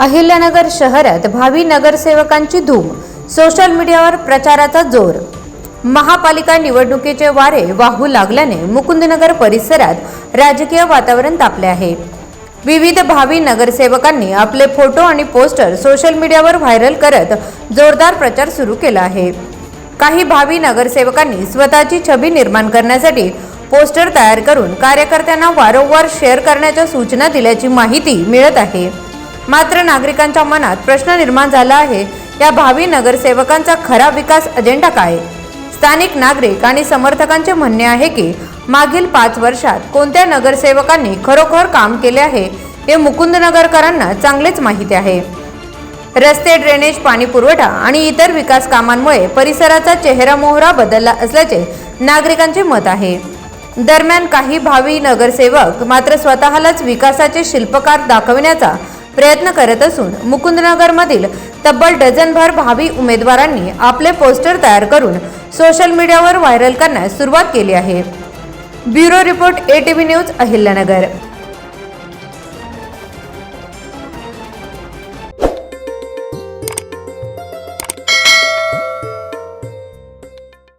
अहिल्यानगर शहरात भावी नगरसेवकांची धूम. सोशल मीडियावर प्रचाराचा जोर. महापालिका निवडणुकीचे वारे वाहू लागल्याने मुकुंदनगर परिसरात राजकीय वातावरण तापले आहे. विविध भावी नगरसेवकांनी आपले फोटो आणि पोस्टर सोशल मीडियावर व्हायरल करत जोरदार प्रचार सुरू केला आहे. काही भावी नगरसेवकांनी स्वतःची छबी निर्माण करण्यासाठी पोस्टर तयार करून कार्यकर्त्यांना वारंवार शेअर करण्याच्या सूचना दिल्याची माहिती मिळत आहे. मात्र नागरिकांच्या मनात प्रश्न निर्माण झाला आहे या भावी नगरसेवकांचा खरा विकास अजेंडा काय? स्थानिक नागरिक आणि समर्थकांचे म्हणणे आहे की मागील पाच वर्षात कोणत्या नगरसेवकांनी खरोखर काम केले आहे हे मुकुंदनगरकरांना चांगलेच माहिती आहे. रस्ते ड्रेनेज पाणी पुरवठा आणि इतर विकास कामांमुळे परिसराचा चेहरा मोहरा बदलला असल्याचे नागरिकांचे मत आहे. दरम्यान काही भावी नगरसेवक मात्र स्वतःलाच विकासाचे शिल्पकार दाखविण्याचा प्रयत्न करत असून मुकुंदनगरमधील तब्बल डझनभर भावी उमेदवारांनी आपले पोस्टर तयार करून सोशल मीडियावर व्हायरल करण्यास सुरुवात केली आहे. Bureau report A T V news Ahilyanagar.